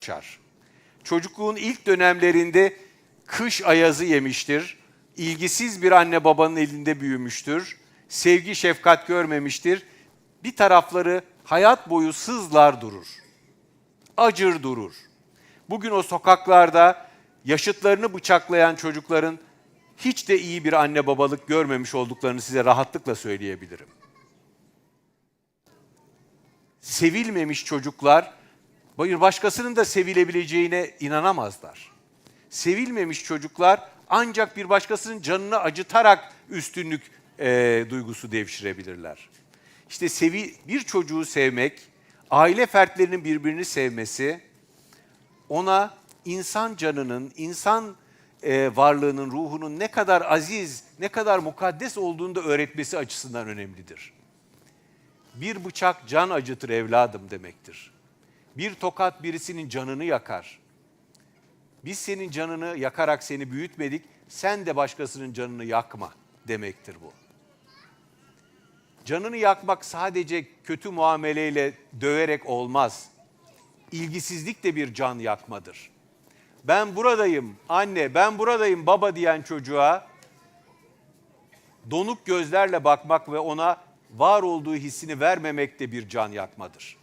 açar. Çocukluğun ilk dönemlerinde kış ayazı yemiştir. İlgisiz bir anne babanın elinde büyümüştür. Sevgi şefkat görmemiştir. Bir tarafları hayat boyu sızlar durur. Acır durur. Bugün o sokaklarda yaşıtlarını bıçaklayan çocukların hiç de iyi bir anne babalık görmemiş olduklarını size rahatlıkla söyleyebilirim. Sevilmemiş çocuklar bir başkasının da sevilebileceğine inanamazlar. Sevilmemiş çocuklar ancak bir başkasının canını acıtarak üstünlük e, duygusu devşirebilirler. İşte sevi, bir çocuğu sevmek, aile fertlerinin birbirini sevmesi, ona insan canının, insan e, varlığının, ruhunun ne kadar aziz, ne kadar mukaddes olduğunu da öğretmesi açısından önemlidir. Bir bıçak can acıtır evladım demektir. Bir tokat birisinin canını yakar. Biz senin canını yakarak seni büyütmedik, sen de başkasının canını yakma demektir bu. Canını yakmak sadece kötü muameleyle döverek olmaz. İlgisizlik de bir can yakmadır. Ben buradayım anne, ben buradayım baba diyen çocuğa donuk gözlerle bakmak ve ona var olduğu hissini vermemek de bir can yakmadır.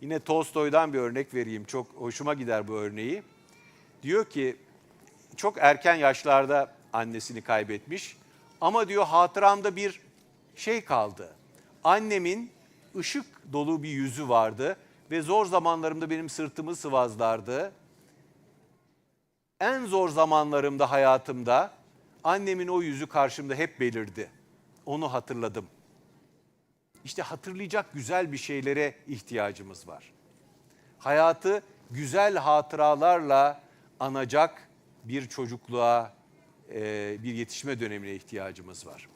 Yine Tolstoy'dan bir örnek vereyim. Çok hoşuma gider bu örneği. Diyor ki çok erken yaşlarda annesini kaybetmiş ama diyor hatıramda bir şey kaldı. Annemin ışık dolu bir yüzü vardı ve zor zamanlarımda benim sırtımı sıvazlardı. En zor zamanlarımda hayatımda annemin o yüzü karşımda hep belirdi. Onu hatırladım. İşte hatırlayacak güzel bir şeylere ihtiyacımız var. Hayatı güzel hatıralarla anacak bir çocukluğa, e, bir yetişme dönemine ihtiyacımız var.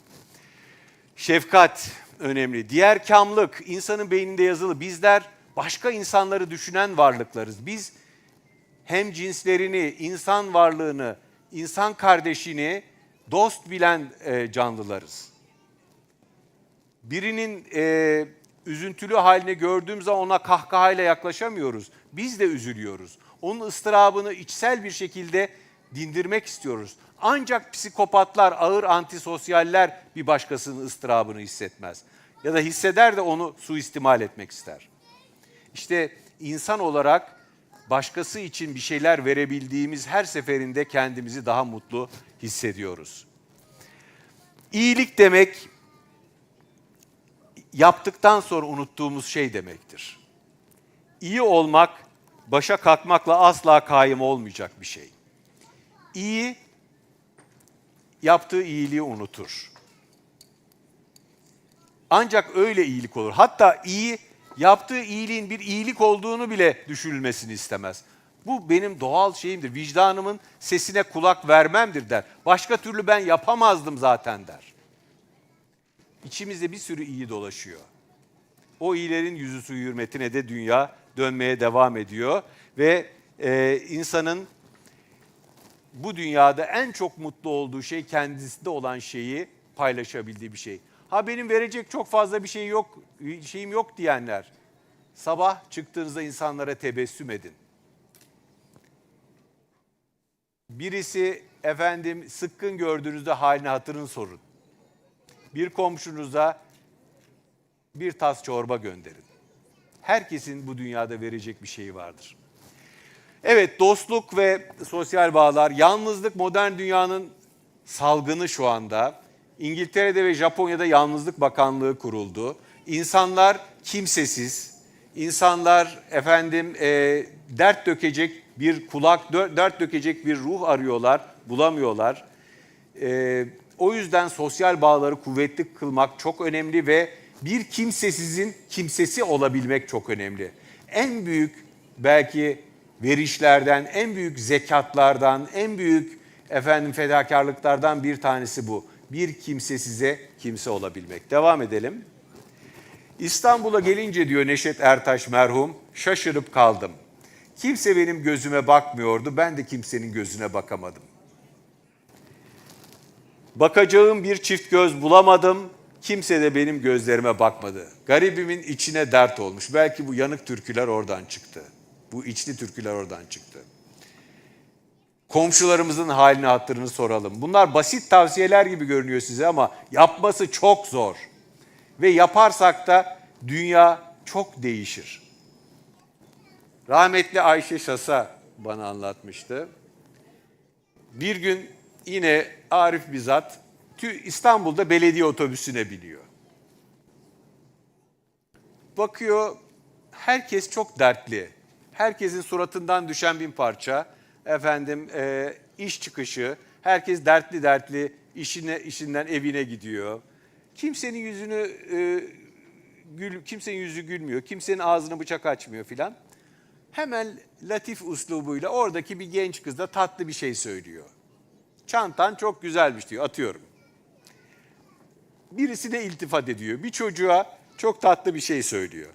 Şefkat önemli. Diğer kamlık insanın beyninde yazılı. Bizler başka insanları düşünen varlıklarız. Biz hem cinslerini, insan varlığını, insan kardeşini dost bilen e, canlılarız birinin e, üzüntülü halini gördüğüm zaman ona kahkahayla yaklaşamıyoruz. Biz de üzülüyoruz. Onun ıstırabını içsel bir şekilde dindirmek istiyoruz. Ancak psikopatlar, ağır antisosyaller bir başkasının ıstırabını hissetmez. Ya da hisseder de onu suistimal etmek ister. İşte insan olarak başkası için bir şeyler verebildiğimiz her seferinde kendimizi daha mutlu hissediyoruz. İyilik demek yaptıktan sonra unuttuğumuz şey demektir. İyi olmak, başa kalkmakla asla kaim olmayacak bir şey. İyi, yaptığı iyiliği unutur. Ancak öyle iyilik olur. Hatta iyi, yaptığı iyiliğin bir iyilik olduğunu bile düşünülmesini istemez. Bu benim doğal şeyimdir. Vicdanımın sesine kulak vermemdir der. Başka türlü ben yapamazdım zaten der. İçimizde bir sürü iyi dolaşıyor. O iyilerin yüzü suyu hürmetine de dünya dönmeye devam ediyor. Ve e, insanın bu dünyada en çok mutlu olduğu şey kendisinde olan şeyi paylaşabildiği bir şey. Ha benim verecek çok fazla bir şey yok, şeyim yok diyenler. Sabah çıktığınızda insanlara tebessüm edin. Birisi efendim sıkkın gördüğünüzde halini hatırını sorun bir komşunuza bir tas çorba gönderin. Herkesin bu dünyada verecek bir şeyi vardır. Evet dostluk ve sosyal bağlar, yalnızlık modern dünyanın salgını şu anda. İngiltere'de ve Japonya'da yalnızlık bakanlığı kuruldu. İnsanlar kimsesiz, insanlar efendim e, dert dökecek bir kulak, dert dökecek bir ruh arıyorlar, bulamıyorlar. E, o yüzden sosyal bağları kuvvetli kılmak çok önemli ve bir kimsesizin kimsesi olabilmek çok önemli. En büyük belki verişlerden, en büyük zekatlardan, en büyük efendim fedakarlıklardan bir tanesi bu. Bir kimsesize kimse olabilmek. Devam edelim. İstanbul'a gelince diyor Neşet Ertaş merhum, şaşırıp kaldım. Kimse benim gözüme bakmıyordu, ben de kimsenin gözüne bakamadım. Bakacağım bir çift göz bulamadım. Kimse de benim gözlerime bakmadı. Garibimin içine dert olmuş. Belki bu yanık türküler oradan çıktı. Bu içli türküler oradan çıktı. Komşularımızın halini hatırını soralım. Bunlar basit tavsiyeler gibi görünüyor size ama yapması çok zor. Ve yaparsak da dünya çok değişir. Rahmetli Ayşe Şasa bana anlatmıştı. Bir gün yine Arif Bizat İstanbul'da belediye otobüsüne biniyor. Bakıyor herkes çok dertli. Herkesin suratından düşen bir parça. Efendim e, iş çıkışı. Herkes dertli dertli işine işinden evine gidiyor. Kimsenin yüzünü e, gül kimsenin yüzü gülmüyor. Kimsenin ağzını bıçak açmıyor filan. Hemen latif uslubuyla oradaki bir genç kız da tatlı bir şey söylüyor. Çantan çok güzelmiş diyor atıyorum. Birisine iltifat ediyor. Bir çocuğa çok tatlı bir şey söylüyor.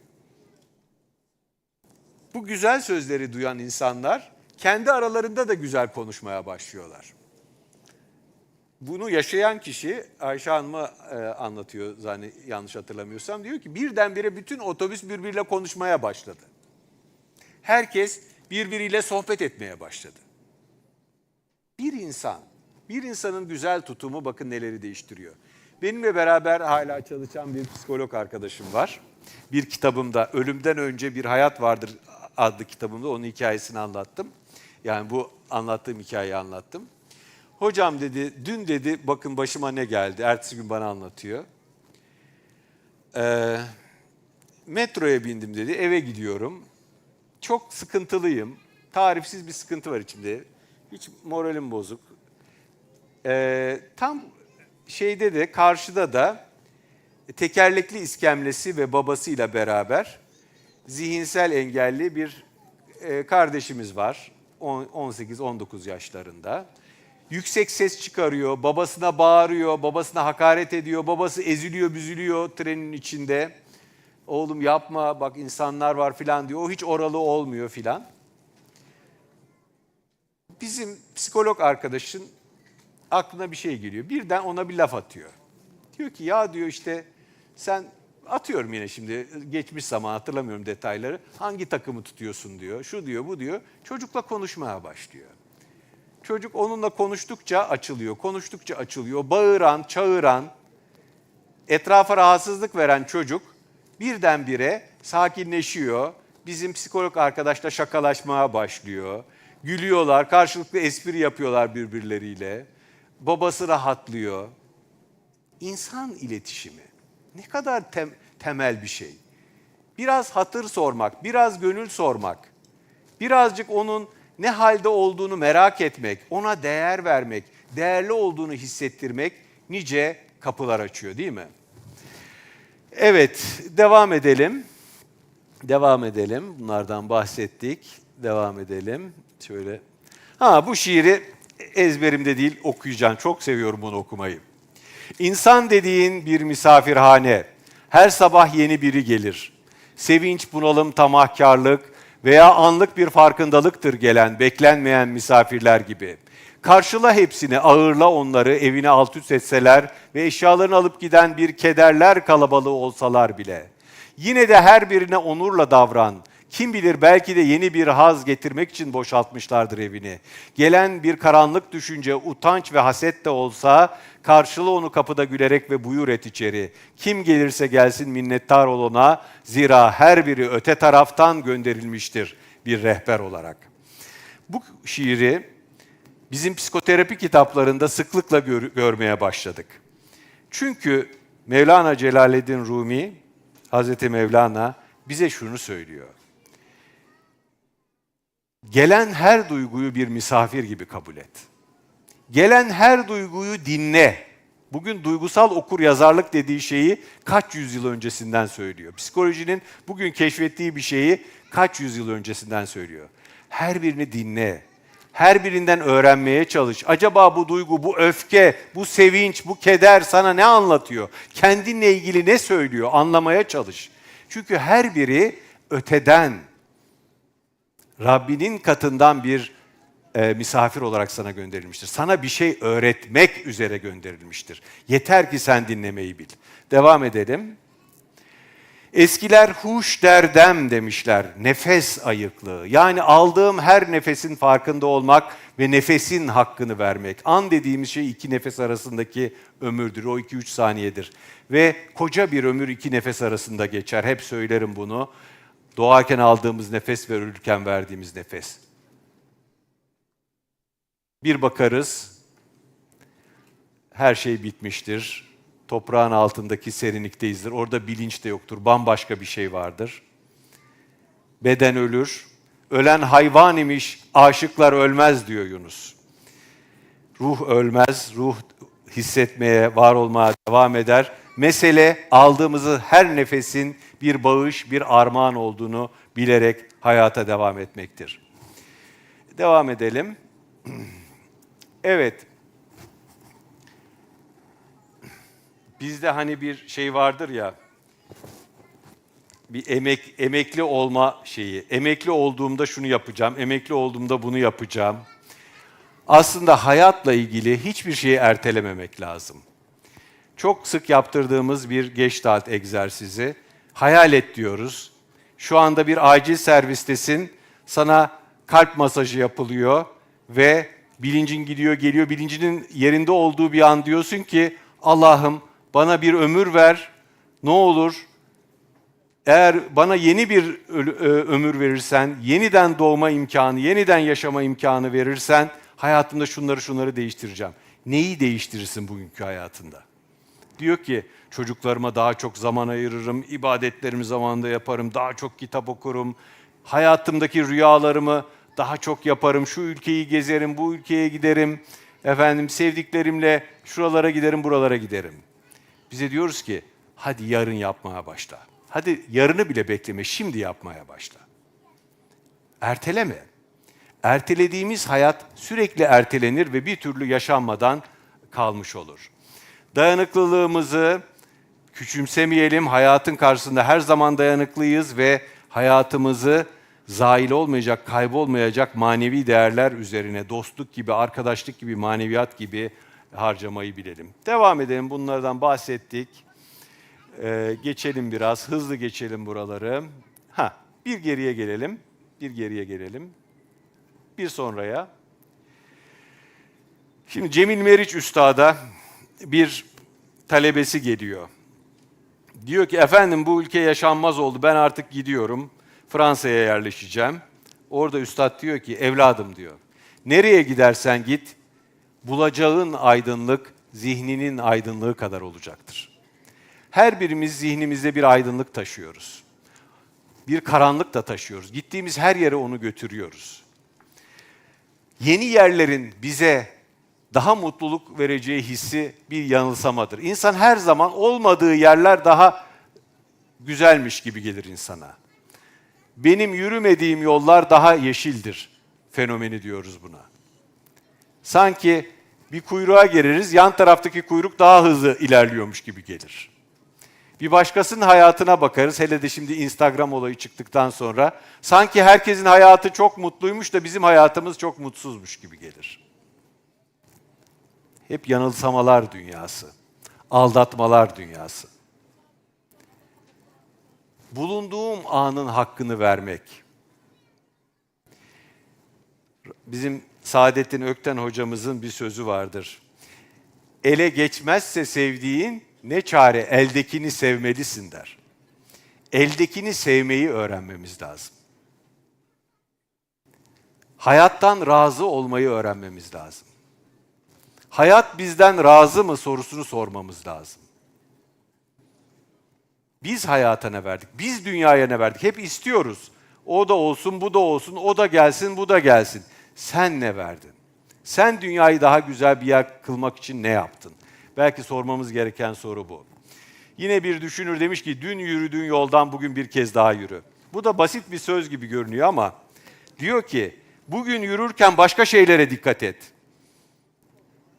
Bu güzel sözleri duyan insanlar kendi aralarında da güzel konuşmaya başlıyorlar. Bunu yaşayan kişi Ayşe Hanım'a e, anlatıyor zannet yanlış hatırlamıyorsam. Diyor ki birdenbire bütün otobüs birbiriyle konuşmaya başladı. Herkes birbiriyle sohbet etmeye başladı. Bir insan, bir insanın güzel tutumu bakın neleri değiştiriyor. Benimle beraber hala çalışan bir psikolog arkadaşım var. Bir kitabımda Ölümden Önce Bir Hayat Vardır adlı kitabımda onun hikayesini anlattım. Yani bu anlattığım hikayeyi anlattım. Hocam dedi, dün dedi bakın başıma ne geldi. Ertesi gün bana anlatıyor. Ee, metroya bindim dedi, eve gidiyorum. Çok sıkıntılıyım. Tarifsiz bir sıkıntı var içimde. Hiç moralim bozuk. Ee, tam şeyde de karşıda da tekerlekli iskemlesi ve babasıyla beraber zihinsel engelli bir e, kardeşimiz var. On- 18-19 yaşlarında. Yüksek ses çıkarıyor, babasına bağırıyor, babasına hakaret ediyor, babası eziliyor, büzülüyor trenin içinde. Oğlum yapma bak insanlar var filan diyor. O hiç oralı olmuyor filan. Bizim psikolog arkadaşın aklına bir şey geliyor. Birden ona bir laf atıyor. Diyor ki ya diyor işte sen atıyorum yine şimdi geçmiş zaman hatırlamıyorum detayları. Hangi takımı tutuyorsun diyor. Şu diyor bu diyor. Çocukla konuşmaya başlıyor. Çocuk onunla konuştukça açılıyor. Konuştukça açılıyor. Bağıran, çağıran, etrafa rahatsızlık veren çocuk birdenbire sakinleşiyor. Bizim psikolog arkadaşla şakalaşmaya başlıyor. Gülüyorlar, karşılıklı espri yapıyorlar birbirleriyle. Babası rahatlıyor. İnsan iletişimi ne kadar tem- temel bir şey. Biraz hatır sormak, biraz gönül sormak, birazcık onun ne halde olduğunu merak etmek, ona değer vermek, değerli olduğunu hissettirmek nice kapılar açıyor değil mi? Evet, devam edelim. Devam edelim. Bunlardan bahsettik. Devam edelim. Şöyle. Ha bu şiiri ezberimde değil okuyacağım. Çok seviyorum bunu okumayı. İnsan dediğin bir misafirhane. Her sabah yeni biri gelir. Sevinç, bunalım, tamahkarlık veya anlık bir farkındalıktır gelen, beklenmeyen misafirler gibi. Karşıla hepsini, ağırla onları, evine alt üst etseler ve eşyalarını alıp giden bir kederler kalabalığı olsalar bile. Yine de her birine onurla davran. Kim bilir belki de yeni bir haz getirmek için boşaltmışlardır evini. Gelen bir karanlık düşünce, utanç ve haset de olsa karşıla onu kapıda gülerek ve buyur et içeri. Kim gelirse gelsin minnettar ol ona. Zira her biri öte taraftan gönderilmiştir bir rehber olarak. Bu şiiri bizim psikoterapi kitaplarında sıklıkla gör- görmeye başladık. Çünkü Mevlana Celaleddin Rumi, Hazreti Mevlana bize şunu söylüyor. Gelen her duyguyu bir misafir gibi kabul et. Gelen her duyguyu dinle. Bugün duygusal okur yazarlık dediği şeyi kaç yüzyıl öncesinden söylüyor. Psikolojinin bugün keşfettiği bir şeyi kaç yüzyıl öncesinden söylüyor. Her birini dinle. Her birinden öğrenmeye çalış. Acaba bu duygu, bu öfke, bu sevinç, bu keder sana ne anlatıyor? Kendinle ilgili ne söylüyor? Anlamaya çalış. Çünkü her biri öteden, Rabbinin katından bir e, misafir olarak sana gönderilmiştir. Sana bir şey öğretmek üzere gönderilmiştir. Yeter ki sen dinlemeyi bil. Devam edelim. Eskiler huş derdem demişler, nefes ayıklığı. Yani aldığım her nefesin farkında olmak ve nefesin hakkını vermek. An dediğimiz şey iki nefes arasındaki ömürdür, o iki üç saniyedir. Ve koca bir ömür iki nefes arasında geçer, hep söylerim bunu. Doğarken aldığımız nefes ve ölürken verdiğimiz nefes. Bir bakarız, her şey bitmiştir. Toprağın altındaki serinlikteyizdir. Orada bilinç de yoktur. Bambaşka bir şey vardır. Beden ölür. Ölen hayvan imiş, aşıklar ölmez diyor Yunus. Ruh ölmez, ruh hissetmeye, var olmaya devam eder. Mesele aldığımızı her nefesin bir bağış, bir armağan olduğunu bilerek hayata devam etmektir. Devam edelim. Evet, bizde hani bir şey vardır ya bir emek emekli olma şeyi. Emekli olduğumda şunu yapacağım, emekli olduğumda bunu yapacağım. Aslında hayatla ilgili hiçbir şeyi ertelememek lazım. Çok sık yaptırdığımız bir Gestalt egzersizi. Hayal et diyoruz. Şu anda bir acil servistesin. Sana kalp masajı yapılıyor ve bilincin gidiyor geliyor. Bilincinin yerinde olduğu bir an diyorsun ki Allah'ım bana bir ömür ver. Ne olur eğer bana yeni bir ö- ömür verirsen, yeniden doğma imkanı, yeniden yaşama imkanı verirsen hayatımda şunları şunları değiştireceğim. Neyi değiştirirsin bugünkü hayatında? Diyor ki çocuklarıma daha çok zaman ayırırım, ibadetlerimi zamanında yaparım, daha çok kitap okurum, hayatımdaki rüyalarımı daha çok yaparım, şu ülkeyi gezerim, bu ülkeye giderim, efendim sevdiklerimle şuralara giderim, buralara giderim. Bize diyoruz ki hadi yarın yapmaya başla. Hadi yarını bile bekleme, şimdi yapmaya başla. Erteleme. Ertelediğimiz hayat sürekli ertelenir ve bir türlü yaşanmadan kalmış olur. Dayanıklılığımızı küçümsemeyelim. Hayatın karşısında her zaman dayanıklıyız ve hayatımızı zail olmayacak, kaybolmayacak manevi değerler üzerine dostluk gibi, arkadaşlık gibi, maneviyat gibi harcamayı bilelim. Devam edelim. Bunlardan bahsettik. Ee, geçelim biraz, hızlı geçelim buraları. Ha, bir geriye gelelim. Bir geriye gelelim. Bir sonraya. Şimdi Cemil Meriç Üstad'a bir talebesi geliyor. Diyor ki efendim bu ülke yaşanmaz oldu ben artık gidiyorum. Fransa'ya yerleşeceğim. Orada üstad diyor ki evladım diyor. Nereye gidersen git bulacağın aydınlık zihninin aydınlığı kadar olacaktır. Her birimiz zihnimizde bir aydınlık taşıyoruz. Bir karanlık da taşıyoruz. Gittiğimiz her yere onu götürüyoruz. Yeni yerlerin bize daha mutluluk vereceği hissi bir yanılsamadır. İnsan her zaman olmadığı yerler daha güzelmiş gibi gelir insana. Benim yürümediğim yollar daha yeşildir fenomeni diyoruz buna. Sanki bir kuyruğa gireriz, yan taraftaki kuyruk daha hızlı ilerliyormuş gibi gelir. Bir başkasının hayatına bakarız, hele de şimdi Instagram olayı çıktıktan sonra, sanki herkesin hayatı çok mutluymuş da bizim hayatımız çok mutsuzmuş gibi gelir. Hep yanılsamalar dünyası, aldatmalar dünyası. Bulunduğum anın hakkını vermek. Bizim Saadettin Ökten hocamızın bir sözü vardır. Ele geçmezse sevdiğin ne çare eldekini sevmelisin der. Eldekini sevmeyi öğrenmemiz lazım. Hayattan razı olmayı öğrenmemiz lazım. Hayat bizden razı mı sorusunu sormamız lazım. Biz hayata ne verdik? Biz dünyaya ne verdik? Hep istiyoruz. O da olsun, bu da olsun, o da gelsin, bu da gelsin. Sen ne verdin? Sen dünyayı daha güzel bir yer kılmak için ne yaptın? Belki sormamız gereken soru bu. Yine bir düşünür demiş ki dün yürüdüğün yoldan bugün bir kez daha yürü. Bu da basit bir söz gibi görünüyor ama diyor ki bugün yürürken başka şeylere dikkat et.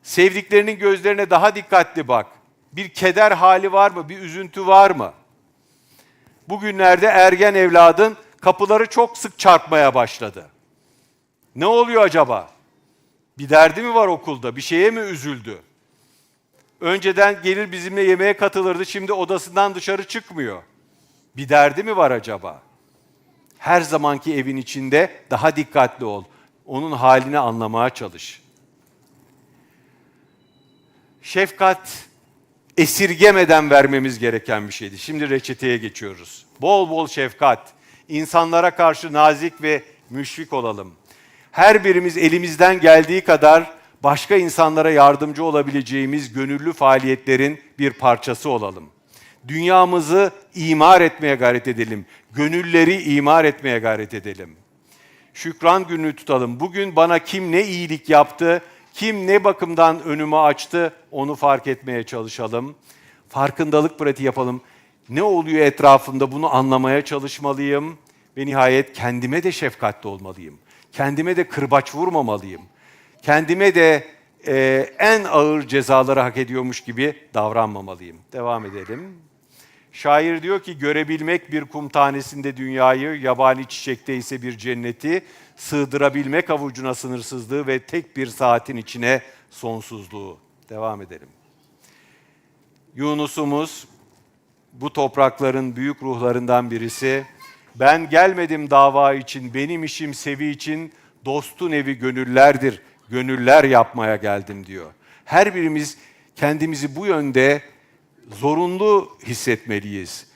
Sevdiklerinin gözlerine daha dikkatli bak. Bir keder hali var mı? Bir üzüntü var mı? Bugünlerde ergen evladın kapıları çok sık çarpmaya başladı. Ne oluyor acaba? Bir derdi mi var okulda? Bir şeye mi üzüldü? Önceden gelir bizimle yemeğe katılırdı, şimdi odasından dışarı çıkmıyor. Bir derdi mi var acaba? Her zamanki evin içinde daha dikkatli ol. Onun halini anlamaya çalış. Şefkat esirgemeden vermemiz gereken bir şeydi. Şimdi reçeteye geçiyoruz. Bol bol şefkat. İnsanlara karşı nazik ve müşfik olalım. Her birimiz elimizden geldiği kadar başka insanlara yardımcı olabileceğimiz gönüllü faaliyetlerin bir parçası olalım. Dünyamızı imar etmeye gayret edelim. Gönülleri imar etmeye gayret edelim. Şükran günü tutalım. Bugün bana kim ne iyilik yaptı, kim ne bakımdan önümü açtı onu fark etmeye çalışalım. Farkındalık pratiği yapalım. Ne oluyor etrafımda bunu anlamaya çalışmalıyım. Ve nihayet kendime de şefkatli olmalıyım. Kendime de kırbaç vurmamalıyım. Kendime de e, en ağır cezaları hak ediyormuş gibi davranmamalıyım. Devam edelim. Şair diyor ki görebilmek bir kum tanesinde dünyayı, yabani çiçekte ise bir cenneti, sığdırabilmek avucuna sınırsızlığı ve tek bir saatin içine sonsuzluğu. Devam edelim. Yunus'umuz bu toprakların büyük ruhlarından birisi. Ben gelmedim dava için, benim işim sevi için, dostun evi gönüllerdir, gönüller yapmaya geldim diyor. Her birimiz kendimizi bu yönde zorunlu hissetmeliyiz.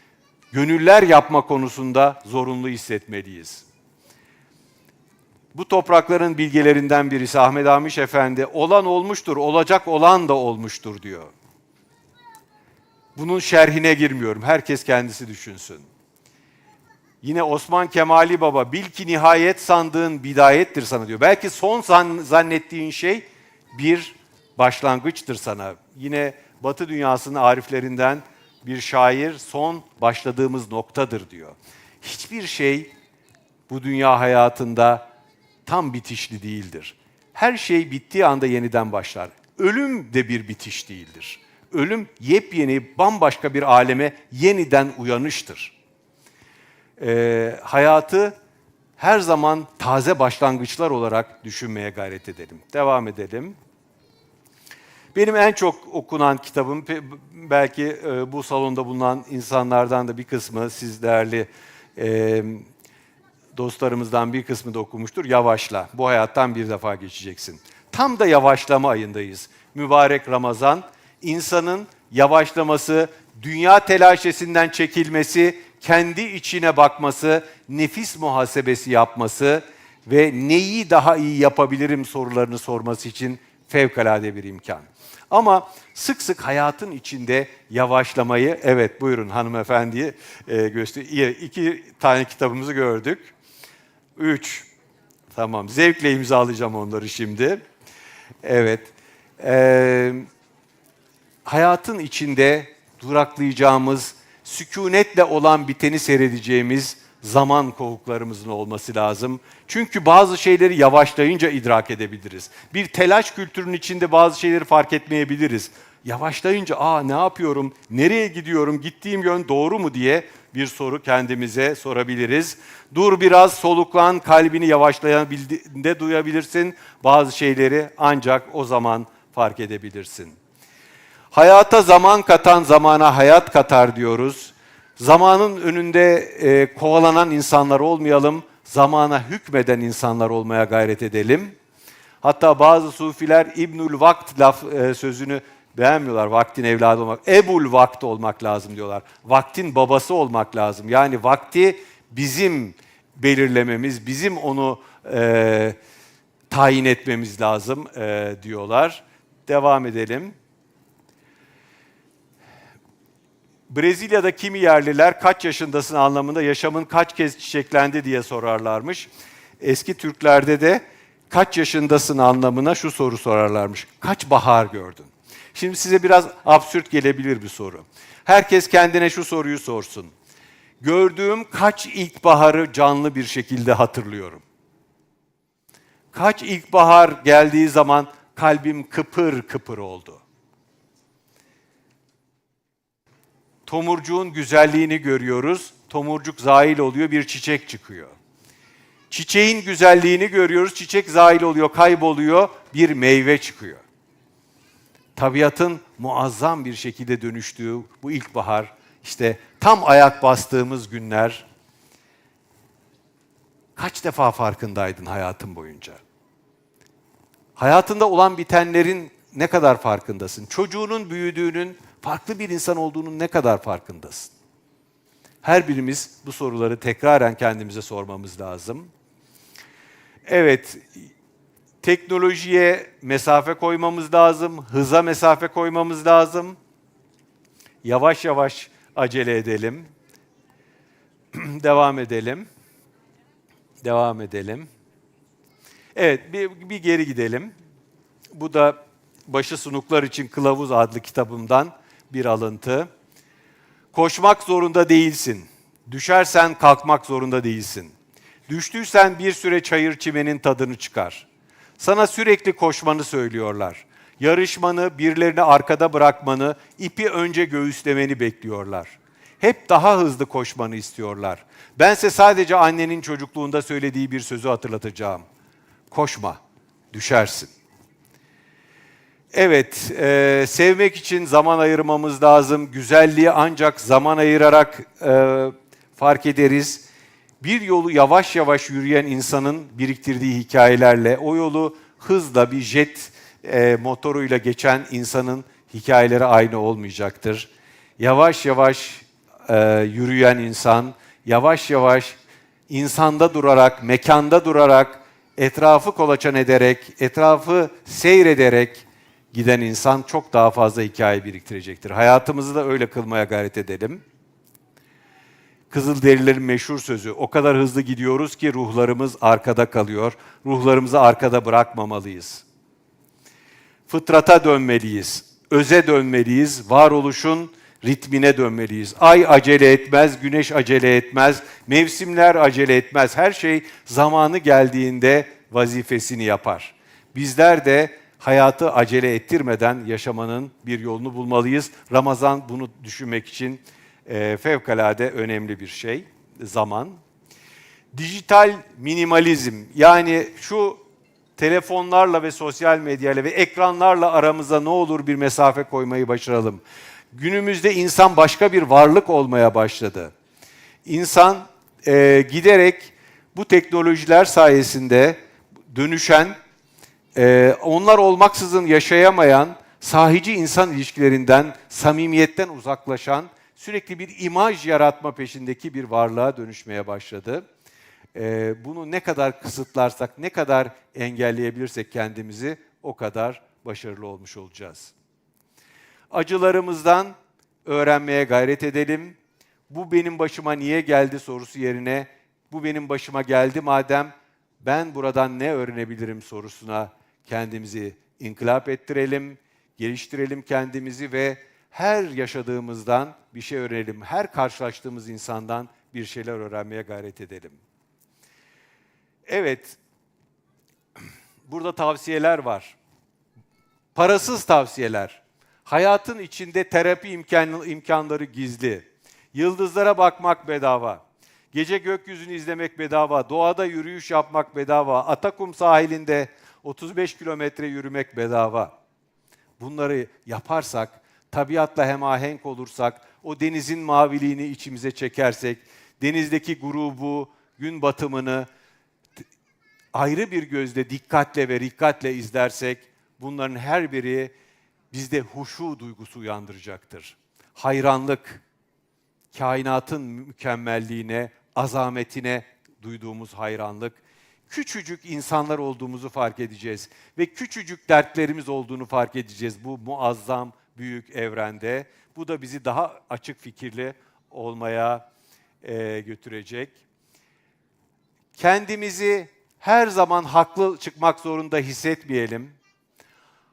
Gönüller yapma konusunda zorunlu hissetmeliyiz. Bu toprakların bilgelerinden birisi Ahmet Amiş Efendi, olan olmuştur, olacak olan da olmuştur diyor. Bunun şerhine girmiyorum. Herkes kendisi düşünsün. Yine Osman Kemali Baba, bil ki nihayet sandığın bidayettir sana diyor. Belki son zannettiğin şey bir başlangıçtır sana. Yine Batı dünyasının ariflerinden bir şair son başladığımız noktadır diyor. Hiçbir şey bu dünya hayatında tam bitişli değildir. Her şey bittiği anda yeniden başlar. Ölüm de bir bitiş değildir. Ölüm yepyeni, bambaşka bir aleme yeniden uyanıştır. Ee, hayatı her zaman taze başlangıçlar olarak düşünmeye gayret edelim. Devam edelim. Benim en çok okunan kitabım, belki e, bu salonda bulunan insanlardan da bir kısmı, siz değerli e, dostlarımızdan bir kısmı da okumuştur. Yavaşla, bu hayattan bir defa geçeceksin. Tam da yavaşlama ayındayız. Mübarek Ramazan, insanın yavaşlaması, dünya telaşesinden çekilmesi, kendi içine bakması, nefis muhasebesi yapması ve neyi daha iyi yapabilirim sorularını sorması için fevkalade bir imkan. Ama sık sık hayatın içinde yavaşlamayı, evet buyurun hanımefendiye e, göster. İki tane kitabımızı gördük. Üç, tamam zevkle imzalayacağım onları şimdi. Evet, e, hayatın içinde duraklayacağımız, sükunetle olan biteni seyredeceğimiz zaman kovuklarımızın olması lazım. Çünkü bazı şeyleri yavaşlayınca idrak edebiliriz. Bir telaş kültürünün içinde bazı şeyleri fark etmeyebiliriz. Yavaşlayınca aa ne yapıyorum, nereye gidiyorum, gittiğim yön doğru mu diye bir soru kendimize sorabiliriz. Dur biraz soluklan, kalbini yavaşlayabildiğinde duyabilirsin. Bazı şeyleri ancak o zaman fark edebilirsin. Hayata zaman katan zamana hayat katar diyoruz. Zamanın önünde e, kovalanan insanlar olmayalım, zamana hükmeden insanlar olmaya gayret edelim. Hatta bazı sufiler İbnül Vakt laf e, sözünü beğenmiyorlar. Vaktin evladı olmak. Ebul Vakt olmak lazım diyorlar. Vaktin babası olmak lazım. Yani vakti bizim belirlememiz, bizim onu e, tayin etmemiz lazım e, diyorlar. Devam edelim. Brezilya'da kimi yerliler kaç yaşındasın anlamında yaşamın kaç kez çiçeklendi diye sorarlarmış. Eski Türklerde de kaç yaşındasın anlamına şu soru sorarlarmış. Kaç bahar gördün? Şimdi size biraz absürt gelebilir bir soru. Herkes kendine şu soruyu sorsun. Gördüğüm kaç ilkbaharı canlı bir şekilde hatırlıyorum? Kaç ilkbahar geldiği zaman kalbim kıpır kıpır oldu? Tomurcuğun güzelliğini görüyoruz. Tomurcuk zail oluyor, bir çiçek çıkıyor. Çiçeğin güzelliğini görüyoruz. Çiçek zail oluyor, kayboluyor, bir meyve çıkıyor. Tabiatın muazzam bir şekilde dönüştüğü bu ilkbahar işte tam ayak bastığımız günler kaç defa farkındaydın hayatın boyunca? Hayatında olan bitenlerin ne kadar farkındasın? Çocuğunun büyüdüğünün, farklı bir insan olduğunun ne kadar farkındasın? Her birimiz bu soruları tekraren kendimize sormamız lazım. Evet, teknolojiye mesafe koymamız lazım, hıza mesafe koymamız lazım. Yavaş yavaş acele edelim. Devam edelim. Devam edelim. Evet, bir, bir geri gidelim. Bu da Başı Sunuklar için Kılavuz adlı kitabımdan bir alıntı. Koşmak zorunda değilsin. Düşersen kalkmak zorunda değilsin. Düştüysen bir süre çayır çimenin tadını çıkar. Sana sürekli koşmanı söylüyorlar. Yarışmanı, birilerini arkada bırakmanı, ipi önce göğüslemeni bekliyorlar. Hep daha hızlı koşmanı istiyorlar. Bense sadece annenin çocukluğunda söylediği bir sözü hatırlatacağım. Koşma, düşersin. Evet, e, sevmek için zaman ayırmamız lazım. Güzelliği ancak zaman ayırarak e, fark ederiz. Bir yolu yavaş yavaş yürüyen insanın biriktirdiği hikayelerle, o yolu hızla bir jet e, motoruyla geçen insanın hikayeleri aynı olmayacaktır. Yavaş yavaş e, yürüyen insan, yavaş yavaş insanda durarak, mekanda durarak, etrafı kolaçan ederek, etrafı seyrederek giden insan çok daha fazla hikaye biriktirecektir. Hayatımızı da öyle kılmaya gayret edelim. Kızılderililerin meşhur sözü, o kadar hızlı gidiyoruz ki ruhlarımız arkada kalıyor. Ruhlarımızı arkada bırakmamalıyız. Fıtrata dönmeliyiz, öze dönmeliyiz, varoluşun ritmine dönmeliyiz. Ay acele etmez, güneş acele etmez, mevsimler acele etmez. Her şey zamanı geldiğinde vazifesini yapar. Bizler de hayatı acele ettirmeden yaşamanın bir yolunu bulmalıyız. Ramazan bunu düşünmek için e, fevkalade önemli bir şey, zaman. Dijital minimalizm yani şu telefonlarla ve sosyal medyayla ve ekranlarla aramıza ne olur bir mesafe koymayı başaralım. Günümüzde insan başka bir varlık olmaya başladı. İnsan e, giderek bu teknolojiler sayesinde dönüşen, e, onlar olmaksızın yaşayamayan, sahici insan ilişkilerinden, samimiyetten uzaklaşan, sürekli bir imaj yaratma peşindeki bir varlığa dönüşmeye başladı. E, bunu ne kadar kısıtlarsak, ne kadar engelleyebilirsek kendimizi o kadar başarılı olmuş olacağız. Acılarımızdan öğrenmeye gayret edelim. Bu benim başıma niye geldi sorusu yerine bu benim başıma geldi madem ben buradan ne öğrenebilirim sorusuna kendimizi inkılap ettirelim, geliştirelim kendimizi ve her yaşadığımızdan bir şey öğrenelim. Her karşılaştığımız insandan bir şeyler öğrenmeye gayret edelim. Evet, burada tavsiyeler var. Parasız tavsiyeler. Hayatın içinde terapi imkan, imkanları gizli. Yıldızlara bakmak bedava. Gece gökyüzünü izlemek bedava. Doğada yürüyüş yapmak bedava. Atakum sahilinde 35 kilometre yürümek bedava. Bunları yaparsak, tabiatla hemahenk olursak, o denizin maviliğini içimize çekersek, denizdeki grubu, gün batımını ayrı bir gözle dikkatle ve rikkatle izlersek bunların her biri bizde huşu duygusu uyandıracaktır. Hayranlık, kainatın mükemmelliğine, azametine duyduğumuz hayranlık, küçücük insanlar olduğumuzu fark edeceğiz ve küçücük dertlerimiz olduğunu fark edeceğiz bu muazzam büyük evrende. Bu da bizi daha açık fikirli olmaya e, götürecek. Kendimizi her zaman haklı çıkmak zorunda hissetmeyelim.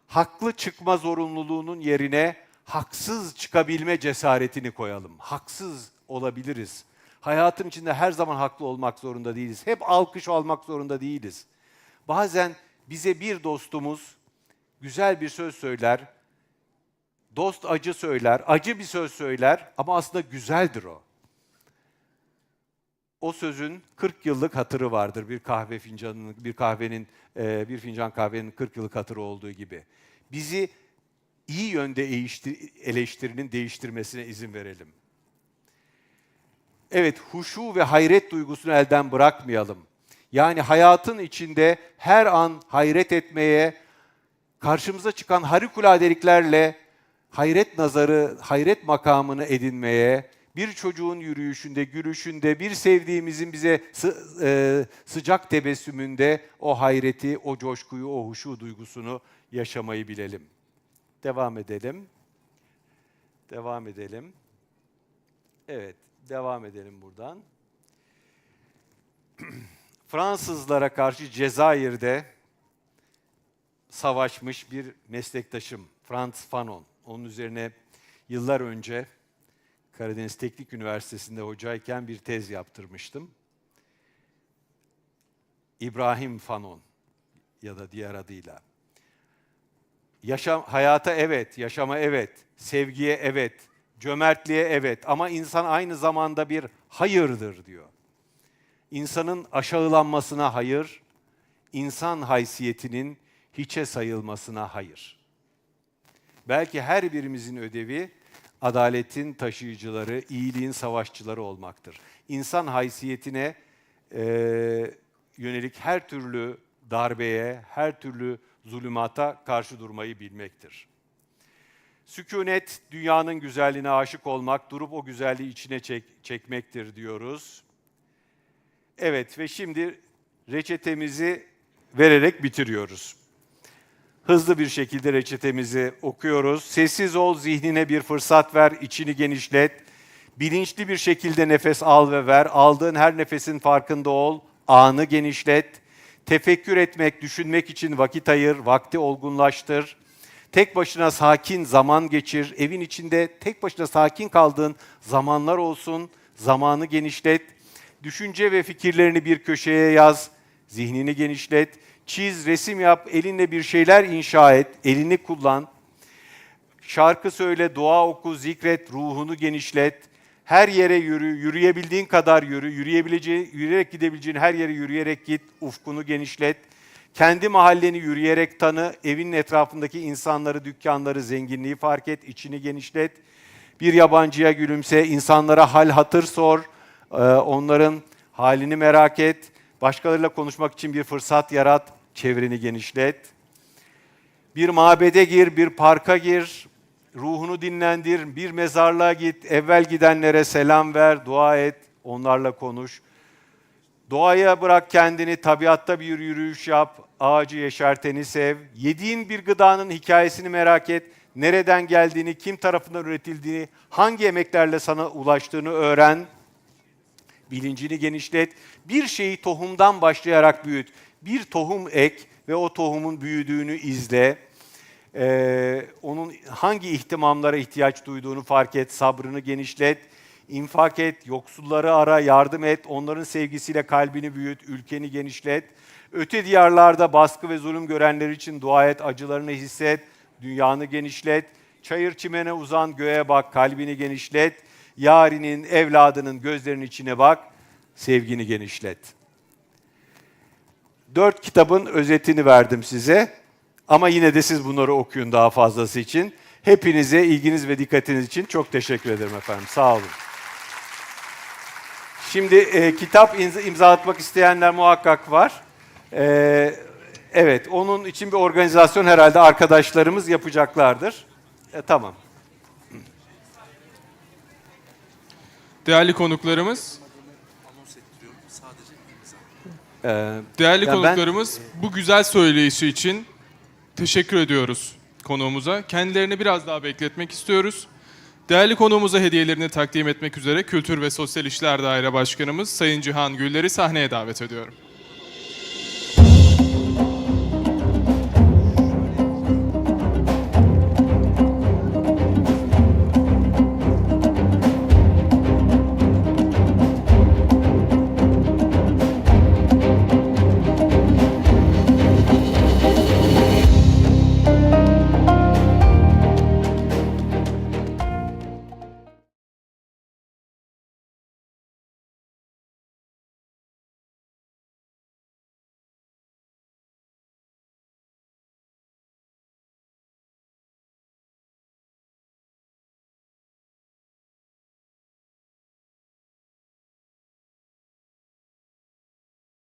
Haklı çıkma zorunluluğunun yerine haksız çıkabilme cesaretini koyalım. Haksız olabiliriz. Hayatın içinde her zaman haklı olmak zorunda değiliz. Hep alkış almak zorunda değiliz. Bazen bize bir dostumuz güzel bir söz söyler. Dost acı söyler, acı bir söz söyler ama aslında güzeldir o. O sözün 40 yıllık hatırı vardır bir kahve fincanının, bir kahvenin, e, bir fincan kahvenin 40 yıllık hatırı olduğu gibi. Bizi iyi yönde eleştirinin değiştirmesine izin verelim. Evet, huşu ve hayret duygusunu elden bırakmayalım. Yani hayatın içinde her an hayret etmeye, karşımıza çıkan harikuladeliklerle hayret nazarı, hayret makamını edinmeye, bir çocuğun yürüyüşünde, gülüşünde, bir sevdiğimizin bize sı- e, sıcak tebessümünde o hayreti, o coşkuyu, o huşu duygusunu yaşamayı bilelim. Devam edelim. Devam edelim. Evet, devam edelim buradan. Fransızlara karşı Cezayir'de savaşmış bir meslektaşım Frans Fanon. Onun üzerine yıllar önce Karadeniz Teknik Üniversitesi'nde hocayken bir tez yaptırmıştım. İbrahim Fanon ya da diğer adıyla. Yaşam hayata evet, yaşama evet, sevgiye evet, cömertliğe evet ama insan aynı zamanda bir hayırdır diyor. İnsanın aşağılanmasına hayır, insan haysiyetinin hiçe sayılmasına hayır. Belki her birimizin ödevi adaletin taşıyıcıları, iyiliğin savaşçıları olmaktır. İnsan haysiyetine eee, yönelik her türlü darbeye, her türlü zulümata karşı durmayı bilmektir. Sükunet, dünyanın güzelliğine aşık olmak, durup o güzelliği içine çek- çekmektir diyoruz. Evet ve şimdi reçetemizi vererek bitiriyoruz. Hızlı bir şekilde reçetemizi okuyoruz. Sessiz ol, zihnine bir fırsat ver, içini genişlet. Bilinçli bir şekilde nefes al ve ver. Aldığın her nefesin farkında ol, anı genişlet. Tefekkür etmek, düşünmek için vakit ayır, vakti olgunlaştır. Tek başına sakin zaman geçir. Evin içinde tek başına sakin kaldığın zamanlar olsun. Zamanı genişlet. Düşünce ve fikirlerini bir köşeye yaz. Zihnini genişlet. Çiz, resim yap, elinle bir şeyler inşa et, elini kullan. Şarkı söyle, dua oku, zikret, ruhunu genişlet. Her yere yürü, yürüyebildiğin kadar yürü, yürüyebileceğin, yürüyerek gidebileceğin her yere yürüyerek git, ufkunu genişlet. Kendi mahalleni yürüyerek tanı, evinin etrafındaki insanları, dükkanları, zenginliği fark et, içini genişlet. Bir yabancıya gülümse, insanlara hal hatır sor, ee, onların halini merak et. Başkalarıyla konuşmak için bir fırsat yarat, çevreni genişlet. Bir mabede gir, bir parka gir, ruhunu dinlendir, bir mezarlığa git, evvel gidenlere selam ver, dua et, onlarla konuş. Doğaya bırak kendini, tabiatta bir yürüyüş yap, ağacı yeşerteni sev. Yediğin bir gıdanın hikayesini merak et, nereden geldiğini, kim tarafından üretildiğini, hangi emeklerle sana ulaştığını öğren. Bilincini genişlet. Bir şeyi tohumdan başlayarak büyüt. Bir tohum ek ve o tohumun büyüdüğünü izle. Ee, onun hangi ihtimamlara ihtiyaç duyduğunu fark et, sabrını genişlet, infak et, yoksulları ara, yardım et, onların sevgisiyle kalbini büyüt, ülkeni genişlet. Öte diyarlarda baskı ve zulüm görenler için dua et, acılarını hisset, dünyanı genişlet. Çayır çimene uzan, göğe bak, kalbini genişlet. Yarinin, evladının gözlerinin içine bak, sevgini genişlet. Dört kitabın özetini verdim size. Ama yine de siz bunları okuyun daha fazlası için. Hepinize ilginiz ve dikkatiniz için çok teşekkür ederim efendim. Sağ olun. Şimdi e, kitap imza, imza atmak isteyenler muhakkak var. E, evet, onun için bir organizasyon herhalde arkadaşlarımız yapacaklardır. E, tamam. Değerli konuklarımız, E, değerli Ya ben- konuklarımız bu güzel söyleyişi için teşekkür ediyoruz konuğumuza. Kendilerini biraz daha bekletmek istiyoruz. Değerli konuğumuza hediyelerini takdim etmek üzere Kültür ve Sosyal İşler Daire Başkanımız Sayın Cihan Güller'i sahneye davet ediyorum.